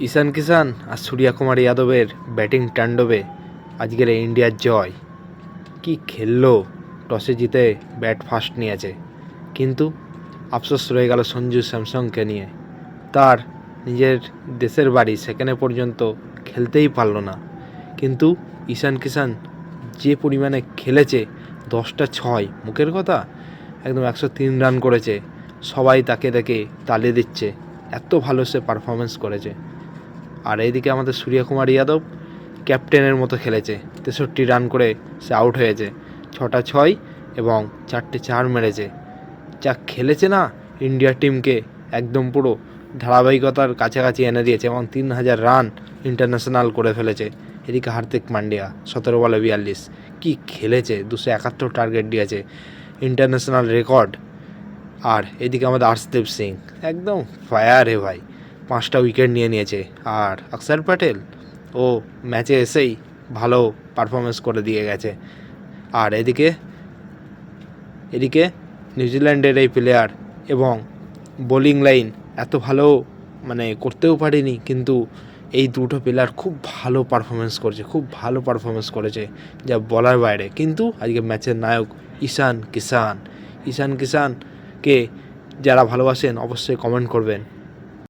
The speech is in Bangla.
ঈশান কিষান আর সূর্যা কুমার যাদবের ব্যাটিং তাণ্ডবে আজকের ইন্ডিয়ার জয়। কি খেললো, টসে জিতে ব্যাট ফার্স্ট নিয়েছে। কিন্তু আফসোস রয়ে গেল সঞ্জু স্যামসংকে নিয়ে। তার নিজের দেশের বাড়ি সেখানে পর্যন্ত খেলতেই পারল না। কিন্তু ঈশান কিষান যে পরিমাণে খেলেছে, দশটা ছয়, মুখের কথা? একদম একশো তিন রান করেছে। সবাই তাকে দেখে তালি দিচ্ছে। এত ভালো সে পারফরমেন্স করেছে। আর এইদিকে আমাদের সূর্যকুমার যাদব ক্যাপ্টেনের মতো খেলেছে। তেষট্টি রান করে সে আউট হয়েছে। ছটা ছয় এবং চারটে চার মেরেছে। যা খেলেছে না ইন্ডিয়া টিমকে একদম পুরো ধারাবাহিকতার কাছাকাছি এনে দিয়েছে এবং তিন হাজার রান ইন্টারন্যাশনাল করে ফেলেছে। এদিকে হার্দিক পান্ডিয়া, সতেরো বলে বিয়াল্লিশ। কী খেলেছে? দুশো একাত্তর টার্গেট দিয়েছে। ইন্টারন্যাশনাল রেকর্ড আর এদিকে আমাদের আর্শদীপ সিং। একদম ফায়ার হে ভাই। পাঁচটা উইকেট নিয়ে নিয়েছে। আর অক্ষর প্যাটেল ও ম্যাচে এসেই ভালো পারফরমেন্স করে দিয়ে গেছে। আর এদিকে এদিকে নিউজিল্যান্ডের এই প্লেয়ার এবং বোলিং লাইন এত ভালো মানে করতেও পারেনি, কিন্তু এই দুটো প্লেয়ার খুব ভালো পারফরমেন্স করেছে, খুব ভালো পারফরমেন্স করেছে যা বলার বাইরে। কিন্তু আজকে ম্যাচের নায়ক ঈশান কিষান, ঈশান কিষানকে যারা ভালোবাসেন অবশ্যই কমেন্ট করবেন।